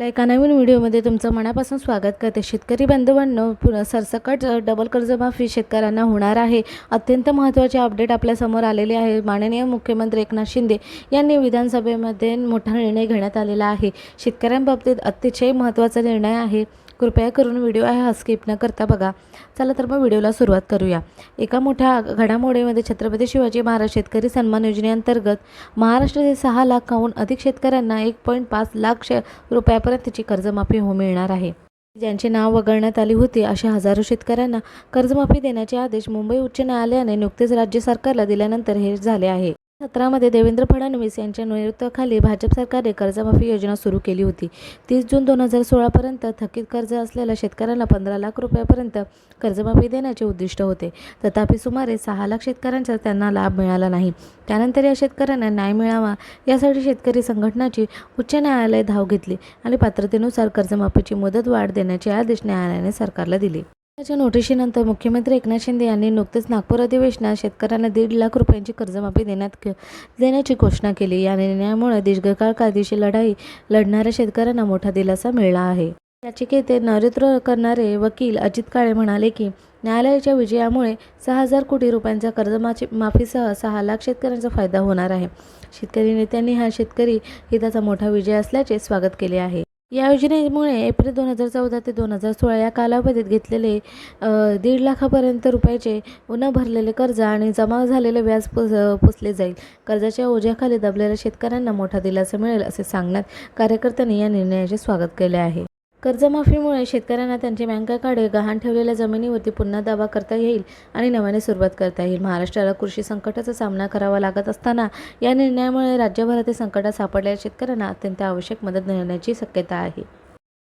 आपल्या एका नवीन व्हिडिओमध्ये तुमचं मनापासून स्वागत करते. शेतकरी बांधवांनो पुन्हा सरसकट डबल कर्जमाफी शेतकऱ्यांना होणार आहे. अत्यंत महत्त्वाचे अपडेट आपल्यासमोर आलेले आहे. माननीय मुख्यमंत्री एकनाथ शिंदे यांनी विधानसभेमध्ये मोठा निर्णय घेण्यात आलेला आहे. शेतकऱ्यांबाबतीत अतिशय महत्त्वाचा निर्णय आहे. कृपया करून व्हिडिओ आहे हा स्किप न करता बघा. चला तर मग व्हिडिओला सुरुवात करूया. एका मोठ्या घडामोडीमध्ये छत्रपती शिवाजी महाराज शेतकरी सन्मान योजनेअंतर्गत महाराष्ट्रातील सहा लाखाहून अधिक शेतकऱ्यांना एक पॉईंट पाच लाख शे रुपयापर्यंतची कर्जमाफी हो मिळणार आहे. ज्यांचे नाव वगळण्यात आली होती अशा हजारो शेतकऱ्यांना कर्जमाफी देण्याचे आदेश मुंबई उच्च न्यायालयाने नुकतेच राज्य सरकारला दिल्यानंतर हे झाले आहे. सतरामध्ये देवेंद्र फडणवीस यांच्या नेतृत्वाखाली भाजप सरकारने कर्जमाफी योजना सुरू केली होती. तीस जून दोन हजार सोळापर्यंत थकीत कर्ज असलेल्या शेतकऱ्यांना पंधरा लाख रुपयापर्यंत कर्जमाफी देण्याचे उद्दिष्ट होते. तथापि सुमारे सहा लाख शेतकऱ्यांचा त्यांना लाभ मिळाला नाही. त्यानंतर या शेतकऱ्यांना न्याय मिळावा यासाठी शेतकरी संघटनाची उच्च न्यायालय धाव घेतली आणि पात्रतेनुसार कर्जमाफीची मुदत वाढ देण्याचे आदेश न्यायालयाने सरकारला दिले. त्याच्या नोटिशीनंतर मुख्यमंत्री एकनाथ शिंदे यांनी नुकतेच नागपूर अधिवेशनात शेतकऱ्यांना दीड लाख रुपयांची कर्जमाफी देण्यात देण्याची घोषणा केली. या निर्णयामुळे दीर्घकाळ कायदेशीर लढाई लढणाऱ्या शेतकऱ्यांना मोठा दिलासा मिळाला आहे. याचिकेते नेतृत्व करणारे वकील अजित काळे म्हणाले की न्यायालयाच्या विजयामुळे सहा हजार कोटी रुपयांचा कर्जमाफी माफीसह सहा लाख शेतकऱ्यांचा फायदा होणार आहे. शेतकरी नेत्यांनी हा शेतकरी हिताचा मोठा विजय असल्याचे स्वागत केले आहे. या योजनेमुळे एप्रिल दोन हजार चौदा ते दोन हजार सोळा या कालावधीत घेतलेले दीड लाखापर्यंत रुपयाचे न भरलेले कर्ज आणि जमा झालेले व्याज पुस पुसले जाईल. कर्जाच्या ओझ्याखाली दबलेल्या शेतकऱ्यांना मोठा दिलासा मिळेल असे सांगण्यात कार्यकर्त्यांनी या निर्णयाचे स्वागत केले आहे. कर्जमाफीमुळे शेतकऱ्यांना त्यांच्या बँकाकडे गहाण ठेवलेल्या जमिनीवरती पुन्हा दावा करता येईल आणि नव्याने सुरुवात करता येईल. महाराष्ट्राला कृषी संकटाचा सामना करावा लागत असताना या निर्णयामुळे राज्यभरातील संकटात सापडलेल्या शेतकऱ्यांना अत्यंत आवश्यक मदत मिळण्याची शक्यता आहे.